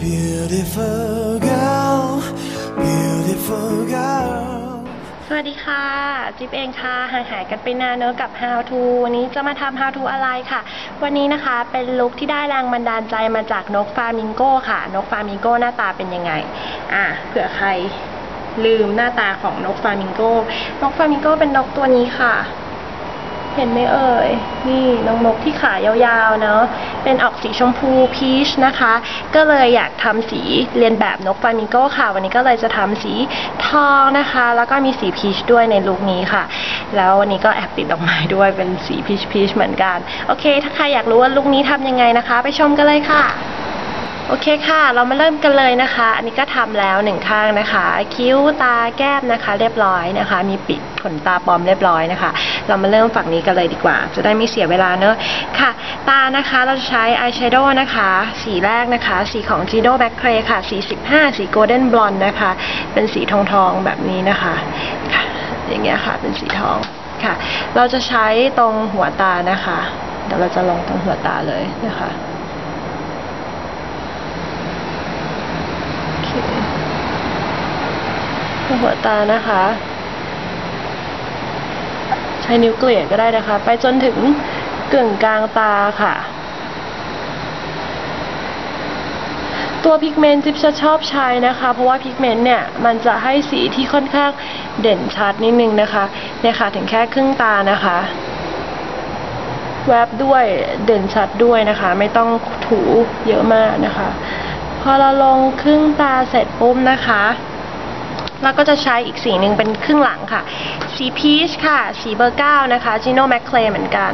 beautiful girl, beautiful girl. สวัสดีค่ะ จิ๊บเองค่ะ ห่างหายกันไปนานเนอะกับ How to วันนี้จะมาทำ How to อะไรค่ะ วันนี้นะคะเป็นลุคที่ได้แรงบันดาลใจมาจากนกฟามิงโก้ค่ะ นกฟามิงโก้หน้าตาเป็นยังไง อะเผื่อใครลืมหน้าตาของนกฟามิงโก้ นกฟามิงโก้เป็นนกตัวนี้ค่ะ เห็นไหมเอ่ย นี่น้องนกที่ขายาวๆเนอะเป็นออกสีชมพูพีชนะคะ ก็เลยอยากทำสีเรียนแบบนกฟามิงโก้ค่ะ วันนี้ก็เลยจะทำสีทองนะคะ แล้วก็มีสีพีชด้วยในลุคนี้ค่ะ แล้ววันนี้ก็แอบติดดอกไม้ด้วยเป็นสีพีชพีชเหมือนกัน โอเค ถ้าใครอยากรู้ว่าลุคนี้ทำยังไงนะคะ ไปชมกันเลยค่ะ โอเคค่ะ เรามาเริ่มกันเลยนะคะ อันนี้ก็ทำแล้วหนึ่งข้างนะคะ คิ้วตาแก้มนะคะ เรียบร้อยนะคะ มีปิดขนตาปลอมเรียบร้อยนะคะ เรามาเริ่มฝั่งนี้กันเลยดีกว่า จะได้ไม่เสียเวลาเนอะค่ะ ตานะคะเราจะใช้อายแชโดว์นะคะ สีแรกนะคะ สีของ Gido Black Clay ค่ะ สี 15 สี Golden Blonde นะคะ เป็นสีทองทองๆแบบนี้นะคะค่ะอย่างเงี้ยค่ะ เป็นสีทองค่ะ เราจะใช้ตรงหัวตานะคะ เดี๋ยวเราจะลงตรงหัวตาเลยนะคะ หัวตานะคะ ใช้นิ้วเกลี่ยก็ได้นะคะ ไปจนถึงกึ่งกลางตาค่ะ ตัวพิกเมนต์จิ๊บจะชอบใช้นะคะ เพราะว่าพิกเมนต์เนี่ย มันจะให้สีที่ค่อนข้างเด่นชัดนิดนึงนะคะ เนี่ยค่ะถึงแค่ครึ่งตานะคะ แวบด้วยเด่นชัดด้วยนะคะ ไม่ต้องถูเยอะมากนะคะ พอเราลงครึ่งตาเสร็จปุ๊บนะคะ แล้วก็จะใช้อีกสีหนึ่งเป็นครึ่งหลังค่ะ สีพีชค่ะ สีเบอร์เก้านะคะจิโน่แมคเคลเหมือนกัน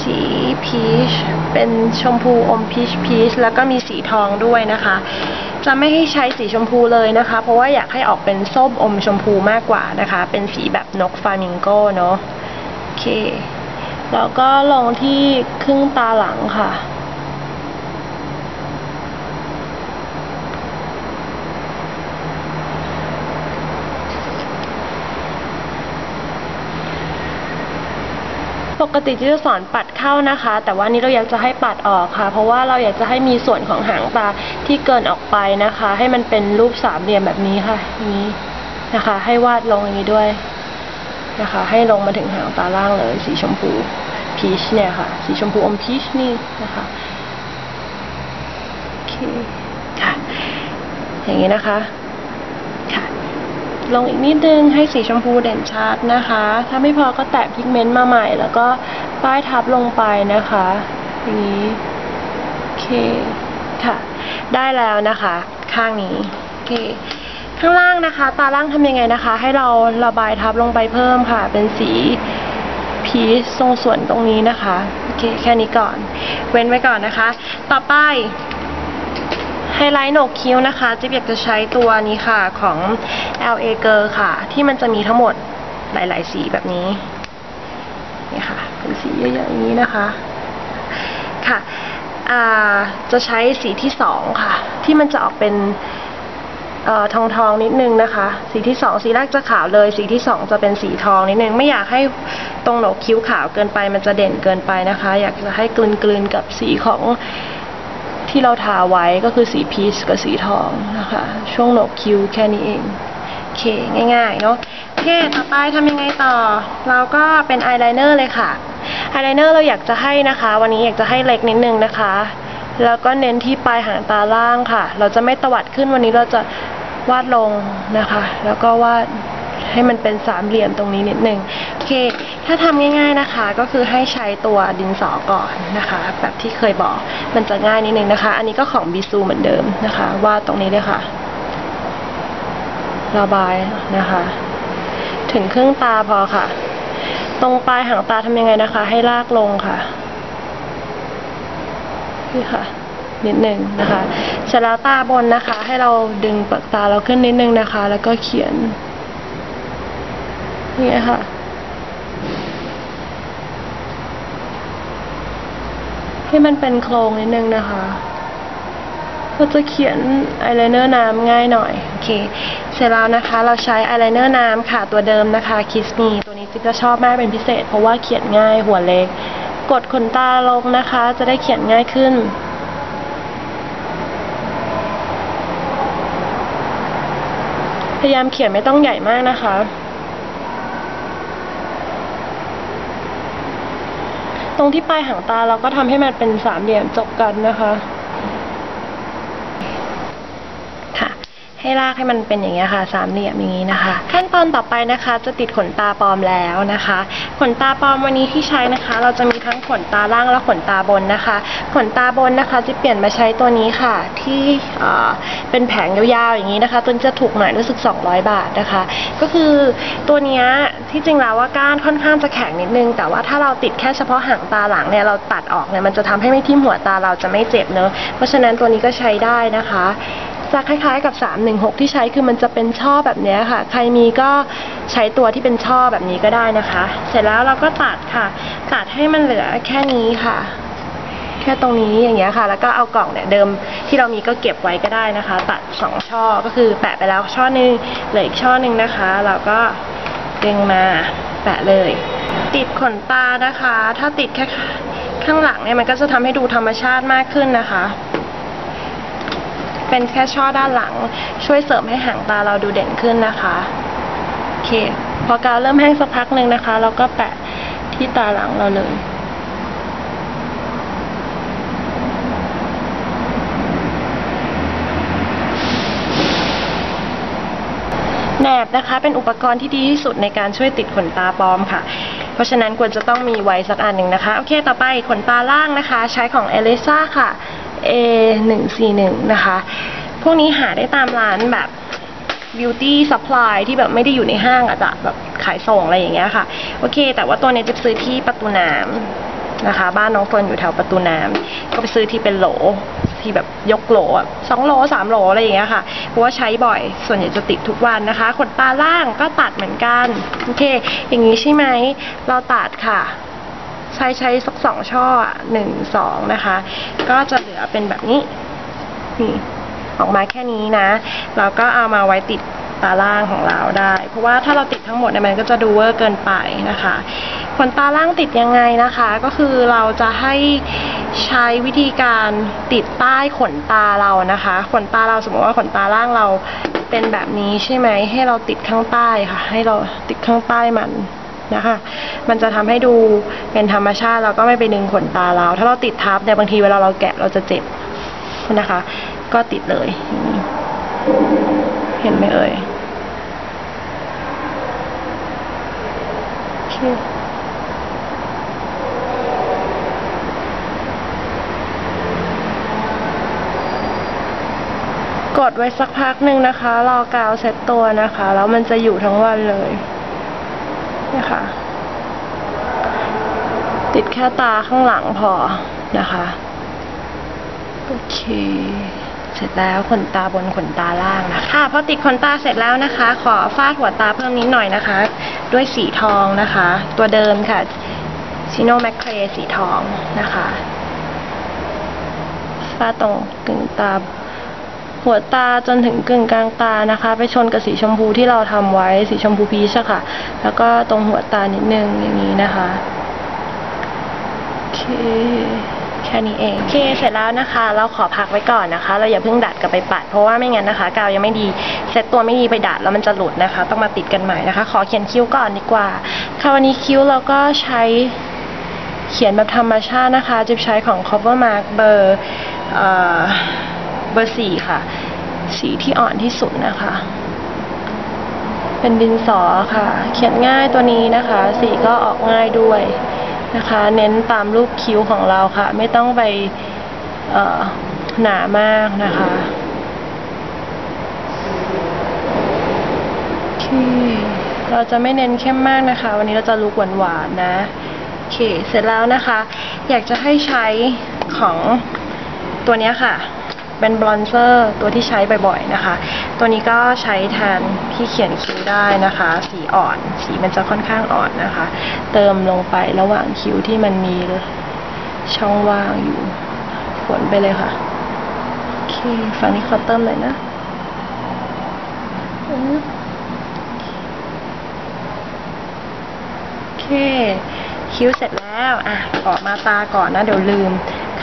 สีพีชเป็นชมพูอมพีชพีชแล้วก็มีสีทองด้วยนะคะ จะไม่ให้ใช้สีชมพูเลยนะคะ เพราะว่าอยากให้ออกเป็นส้มอมชมพูมากกว่านะคะ เป็นสีแบบนกฟลามิงโก้เนาะโอเค แล้วก็ลงที่ครึ่งตาหลังค่ะ ปกติที่จะสอนปัดเข้านะคะ แต่ว่านี้เราอยากจะให้ปัดออกค่ะ เพราะว่าเราอยากจะให้มีส่วนของหางตาที่เกินออกไปนะคะ ให้มันเป็นรูปสามเหลี่ยมแบบนี้ค่ะนี้นะคะ ให้วาดลงอย่างนี้ด้วยนะคะ ให้ลงมาถึงหางตาล่างเลย สีชมพูพีชเนี่ยค่ะ สีชมพูอมพีชนี่นะคะโอเคค่ะ อย่างนี้นะคะค่ะ ลงอีกนิดนึงให้สีชมพูเด่นชัดนะคะ ถ้าไม่พอก็แตะพิกเมนต์มาใหม่ แล้วก็ป้ายทับลงไปนะคะ อย่างนี้โอเคค่ะ ได้แล้วนะคะ ข้างนี้โอเคข้างล่างนะคะ ตาล่างทำยังไงนะคะ ให้เราระบายทับลงไปเพิ่มค่ะ เป็นสีพีชทรงส่วนตรงนี้นะคะโอเคแค่นี้ก่อน เว้นไว้ก่อนนะคะ ต่อไป ไฮไลท์โหนกคิ้วนะคะจิ๊บอยากจะใช้ตัวนี้ค่ะของ LA Girl ค่ะ ที่มันจะมีทั้งหมดหลาย ๆ สีแบบนี้ นี่ค่ะ เป็นสีเยอะๆอย่างนี้นะคะ ค่ะจะใช้สีที่สองค่ะ ที่มันจะออกเป็นออทองทองๆนิดนึงนะคะ สีที่สองสีแรกจะขาวเลย สีที่สองจะเป็นสีทองนิดนึง ไม่อยากให้ตรงโหนกคิ้วขาวเกินไป มันจะเด่นเกินไปนะคะ อยากจะให้กลืนๆกับสีของ ที่เราทาไว้ก็คือสีพีชกับสีทองนะคะ ช่วงโหนกคิ้วแค่นี้เองโอเคง่ายๆเนาะโอเคต่อไปทำยังไงต่อ เราก็เป็นอายไลเนอร์เลยค่ะอายไลเนอร์เราอยากจะให้นะคะ วันนี้อยากจะให้เล็กนิดนึงนะคะ แล้วก็เน้นที่ปลายหางตาล่างค่ะ เราจะไม่ตวัดขึ้นวันนี้เราจะวาดลงนะคะ แล้วก็วาด ให้มันเป็นสามเหลี่ยมตรงนี้นิดนึงโอเค ถ้าทำง่าย ๆนะคะ ก็คือให้ใช้ตัวดินสอก่อนนะคะ แบบที่เคยบอกมันจะง่ายนิดนึงนะคะ อันนี้ก็ของบิซูเหมือนเดิมนะคะ วาดตรงนี้เลยค่ะ ระบายนะคะ ถึงครึ่งตาพอค่ะ ตรงปลายหางตาทำยังไงนะคะ ให้ลากลงค่ะนี่ค่ะนิดหนึ่งนะคะเสร็จแล้วตาบนนะคะ ให้เราดึงเปลือกตาเราขึ้นนิดนึงนะคะ แล้วก็เขียน เนี่ยค่ะ ให้มันเป็นโครงนิดนึงนะคะ ก็จะเขียนอายไลเนอร์น้ำง่ายหน่อย โอเค เสร็จแล้วนะคะ เราใช้อายไลเนอร์น้ำค่ะ ตัวเดิมนะคะคิสมีตัวนี้จิ๊จะชอบมากเป็นพิเศษ เพราะว่าเขียนง่ายหัวเล็ก กดขนตาลงนะคะ จะได้เขียนง่ายขึ้นพยายามเขียนไม่ต้องใหญ่มากนะคะ ตรงที่ปลายหางตาเราก็ทำให้มันเป็นสามเหลี่ยมจบกันนะคะค่ะ ให้ลากให้มันเป็นอย่างเงี้ยค่ะ สามเหลี่ยมอย่างนี้นะคะ ขั้นตอนต่อไปนะคะ จะติดขนตาปลอมแล้วนะคะ ขนตาปลอมวันนี้ที่ใช้นะคะ เราจะมีทั้งขนตาล่างและขนตาบนนะคะ ขนตาบนนะคะ จะเปลี่ยนมาใช้ตัวนี้ค่ะ ที่เอ่อเป็นแผงยาวๆอย่างนี้นะคะ ตัวนี้จะถูกหน่อยรู้สึก 200 บาทนะคะ ก็คือตัวเนี้ยที่จริงแล้วว่าก้านค่อนข้างจะแข็งนิดนึง แต่ว่าถ้าเราติดแค่เฉพาะหางตาหลังเนี่ยเราตัดออกเนี่ยมันจะทำให้ไม่ทิ่มหัวตาเราจะไม่เจ็บเนอะเพราะฉะนั้นตัวนี้ก็ใช้ได้นะคะ จะคล้ายๆกับ 316 ที่ใช้คือมันจะเป็นช่อแบบนี้ค่ะ ใครมีก็ใช้ตัวที่เป็นช่อแบบนี้ก็ได้นะคะ เสร็จแล้วเราก็ตัดค่ะ ตัดให้มันเหลือแค่นี้ค่ะ แค่ตรงนี้อย่างเงี้ยค่ะ แล้วก็เอากล่องเนี่ยเดิมที่เรามีก็เก็บไว้ก็ได้นะคะ ตัดสองช่อก็คือแปะไปแล้วช่อหนึงเหลืออีกช่อหนึ่งนะคะ เราก็ดึงมาแปะเลย ติดขนตานะคะ ถ้าติดแค่ข้างหลังเนี่ยมันก็จะทำให้ดูธรรมชาติมากขึ้นนะคะ เป็นแค่ช่อด้านหลัง ช่วยเสริมให้หางตาเราดูเด่นขึ้นนะคะโอเค พอกาวเริ่มแห้งสักพักหนึ่งนะคะ เราก็แปะที่ตาหลังเราเลยแหนบนะคะเป็นอุปกรณ์ที่ดีที่สุดในการช่วยติดขนตาปลอมค่ะ เพราะฉะนั้นควรจะต้องมีไว้สักอันหนึ่งนะคะ โอเค ต่อไปขนตาล่างนะคะ ใช้ของ e l i s a ค่ะ A 1 4 1 นะคะ พวกนี้หาได้ตามร้านแบบ beauty supply ที่แบบไม่ได้อยู่ในห้างอาจจะแบบขายส่งอะไรอย่างเงี้ยค่ะ โอเค แต่ว่าตัวเนี้ยจะซื้อที่ประตูน้ำนะคะ บ้านน้องเฟิร์นอยู่แถวประตูน้ำก็ไปซื้อที่เป็นโหลที่แบบยกโหลสองโหลสามโหลอะไรอย่างเงี้ยค่ะ เพราะว่าใช้บ่อย ส่วนใหญ่จะติดทุกวันนะคะ ขนตาล่างก็ตัดเหมือนกัน โอเค อย่างนี้ใช่ไหม เราตัดค่ะ ใช้ใช้สักสองช่อหนึ่งสองนะคะ ก็จะ ลือเป็นแบบนี้นี่ออกมาแค่นี้นะ เราก็เอามาไว้ติดตาล่างของเราได้ เพราะว่าถ้าเราติดทั้งหมดเนี่ยมันก็จะดูเวอร์เกินไปนะคะขนตาล่างติดยังไงนะคะ ก็คือเราจะให้ใช้วิธีการติดใต้ขนตาเรานะคะ ขนตาเราสมมติว่าขนตาล่างเราเป็นแบบนี้ใช่ไหมให้เราติดข้างใต้ค่ะ ให้เราติดข้างใต้มัน นะคะ มันจะทำให้ดูเป็นธรรมชาติแล้วก็ไม่ไปดึงขนตาเรา ถ้าเราติดทับเนี่ยบางทีเวลาเราแกะเราจะเจ็บนะคะ ก็ติดเลย เห็นไหมเอ่ยกดไว้สักพักหนึ่งนะคะ รอกาวเซ็ตตัวนะคะ แล้วมันจะอยู่ทั้งวันเลย นะคะติดแค่ตาข้างหลังพอนะคะ โอเค เสร็จแล้วขนตาบนขนตาล่างนะคะค่ะพอติดขนตาเสร็จแล้วนะคะ ขอฟาดหัวตาเพิ่มนิดหน่อยนะคะ ด้วยสีทองนะคะ ตัวเดิมค่ะชิโนแมคเครสีทองนะคะฟาดตรงกึ่งตา หัวตาจนถึงกึ่งกลางตานะคะ ไปชนกับสีชมพูที่เราทำไว้สีชมพูพีชค่ะ แล้วก็ตรงหัวตานิดนึงอย่างนี้นะคะโอเคแค่นี้เองโอเคเสร็จแล้วนะคะ เราขอพักไว้ก่อนนะคะ เราอย่าเพิ่งดัดกลับไปปัด เพราะว่าไม่งั้นนะคะกาวยังไม่ดีเซตตัวไม่ดีไปดัดแล้วมันจะหลุดนะคะ ต้องมาติดกันใหม่นะคะ ขอเขียนคิ้วก่อนดีกว่าค่ะวันนี้คิ้วเราก็ใช้เขียนแบบธรรมชาตินะคะจะใช้ของ cover mark เบอร์ เบอร์สี่ค่ะ สีที่อ่อนที่สุดนะคะ เป็นดินสอค่ะ เขียนง่ายตัวนี้นะคะ สีก็ออกง่ายด้วยนะคะ เน้นตามรูปคิ้วของเราค่ะ ไม่ต้องไปหนามากนะคะโอเคเราจะไม่เน้นเข้มมากนะคะ วันนี้เราจะลุกหวานๆนะโอเค เสร็จแล้วนะคะ อยากจะให้ใช้ของตัวนี้ค่ะ เป็นบลอนเซอร์ตัวที่ใช้บ่อยๆนะคะ ตัวนี้ก็ใช้แทนที่เขียนคิ้วได้นะคะ สีอ่อน สีมันจะค่อนข้างอ่อนนะคะ เติมลงไประหว่างคิ้วที่มันมีช่องว่างอยู่ฝนไปเลยค่ะ โอเค ฝั่งนี้ขอเติมหน่อยนะโอเค คิ้วเสร็จแล้ว อะออกมาตาก่อนนะ เดี๋ยวลืม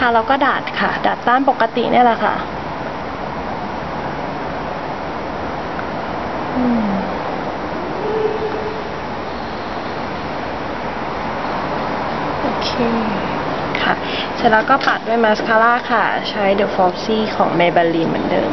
นะคะ แล้วก็ดัดค่ะดัดต้านปกติเนี่ยแหละค่ะโอเคค่ะ เสร็จแล้วก็ปัดด้วยมาสคาร่าค่ะ ใช้ The Foxy ของ Maybelline เหมือนเดิม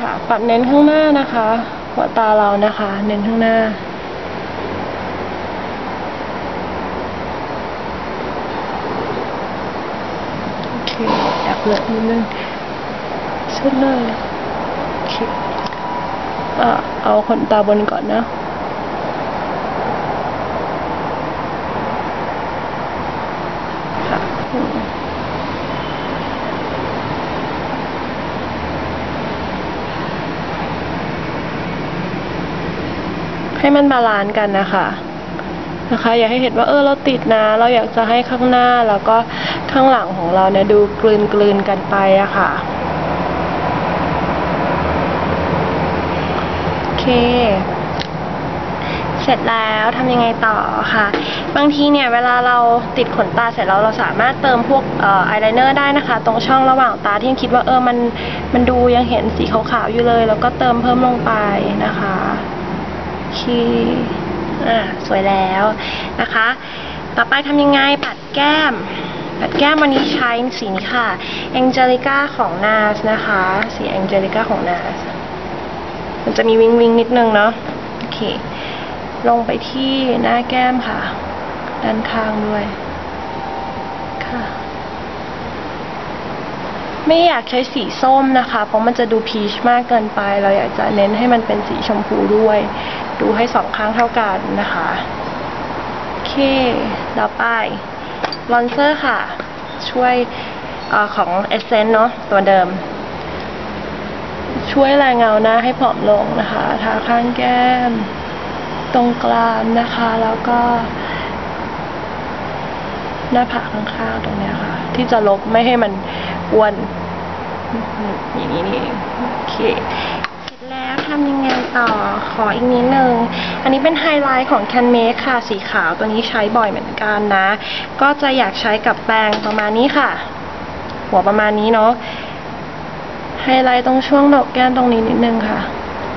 ค่ะ ปัดเน้นข้างหน้านะคะ หัวตาเรานะคะ เน้นข้างหน้า เลอะนิดนึงเส้นเลยโอเคอะเอาขนตาบนก่อนนะค่ะให้มันบาลานซ์กันนะคะ นะคะ อย่าให้เห็นว่าเออเราติดนะ เราอยากจะให้ข้างหน้าแล้วก็ข้างหลังของเราเนี่ยดูกลืนกลืนกันไปอะค่ะโอเค เสร็จแล้วทำยังไงต่อค่ะ บางทีเนี่ยเวลาเราติดขนตาเสร็จแล้วเราสามารถเติมพวกอายไลเนอร์ได้นะคะ ตรงช่องระหว่างตาที่ยังคิดว่าเออมันมันดูยังเห็นสีขาวๆอยู่เลย แล้วก็เติมเพิ่มลงไปนะคะโอเค อ่าสวยแล้วนะคะ ต่อไปทำยังไงปัดแก้ม ปัดแก้มวันนี้ใช้สีนี้ค่ะ Angelica ของ NARS นะคะ สี Angelica ของ NARS มันจะมีวิงวิงนิดนึงเนาะโอเค ลงไปที่หน้าแก้มค่ะ ด้านข้างด้วยค่ะ ไม่อยากใช้สีส้มนะคะ เพราะมันจะดูพีชมากเกินไป เราอยากจะเน้นให้มันเป็นสีชมพูด้วย ดูให้สองข้างเท่ากันนะคะโอเคต่อไปลอนเซอร์ค่ะ ช่วยอของ Essence เนาะตัวเดิม ช่วยแรงเงาหน้าให้ผอมลงนะคะ ทาข้างแก้ม ตรงกลางนะคะ แล้วก็ หน้าผากข้างๆตรงนี้ค่ะ ที่จะลบไม่ให้มันอ้วนอย่างนี้นี่เองโอเคเสร็จแล้วทำยังไงต่อขออีกนิดนึง อันนี้เป็นไฮไลท์ของ Can Make ค่ะ สีขาวตัวนี้ใช้บ่อยเหมือนกันนะ ก็จะอยากใช้กับแปรงประมาณนี้ค่ะ หัวประมาณนี้เนาะไฮไลท์ตรงช่วงดอกแก้มตรงนี้นิดนึงค่ะ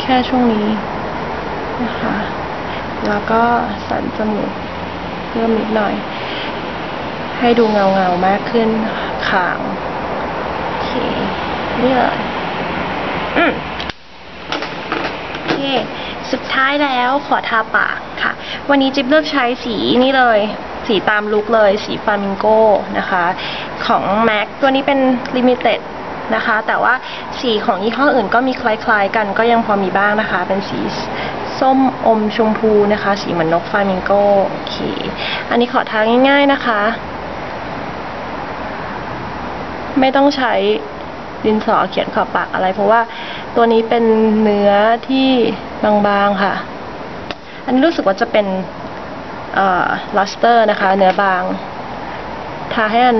แค่ช่วงนี้นะคะ แล้วก็สันจมูกเพิ่มนิดหน่อย ให้ดูเงาเงามากขึ้นขางโอเคนี่เลยอืมโอเคสุดท้ายแล้วขอทาปากค่ะ วันนี้จิ๊บเลือกใช้สีนี่เลย สีตามลุคเลย สีฟามิงโกนะคะ ของ MAC ตัวนี้เป็น Limited นะคะ แต่ว่าสีของยี่ห้ออื่นก็มีคล้ายๆกันก็ยังพอมีบ้างนะคะ เป็นสีส้มอมชมพูนะคะ สีเหมือนนกฟามิงโกโอเค อันนี้ขอทาง่ายๆนะคะ ไม่ต้องใช้ดินสอเขียนขอบปากอะไร เพราะว่าตัวนี้เป็นเนื้อที่บางๆค่ะ อันนี้รู้สึกว่าจะเป็นเอ่อลัสเตอร์นะคะ เนื้อบาง ทาให้มัน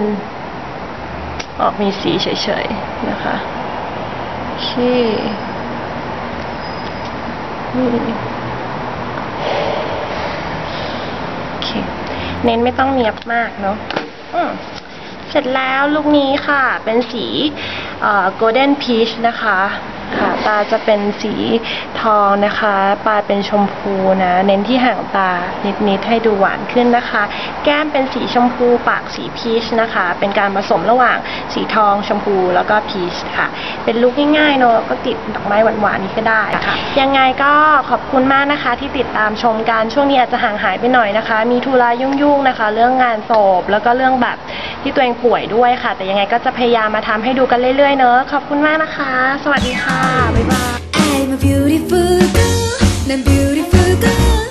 ออกมีสีเฉยๆนะคะโอเคอืมโอเน้นไม่ต้องเนียบมากเนาะ เสร็จแล้วลูกนี้ค่ะเป็นสี golden peach นะคะาจะเป็นสีทองนะคะ ปลายเป็นชมพูนะ เน้นที่ห่างตานิดๆให้ดูหวานขึ้นนะคะ แก้มเป็นสีชมพู ปากสีพีชนะคะ เป็นการผสมระหว่างสีทองชมพูแล้วก็พีชค่ะ เป็นลุคง่ายๆเนอะก็ติดดอกไม้หวานๆนี้ก็ได้ค่ะ ยังไงก็ขอบคุณมากนะคะ ที่ติดตามชมกันช่วงนี้อาจจะห่างหายไปหน่อยนะคะ มีธุระยุ่งๆนะคะ เรื่องงานศพแล้วก็เรื่องแบบที่ตัวเองป่วยด้วยค่ะ แต่ยังไงก็จะพยายามมาทำให้ดูกันเรื่อยๆเนอะขอบคุณมากนะคะ สวัสดีค่ะบ๊ายบาย I'm a beautiful girl, 난 beautiful girl.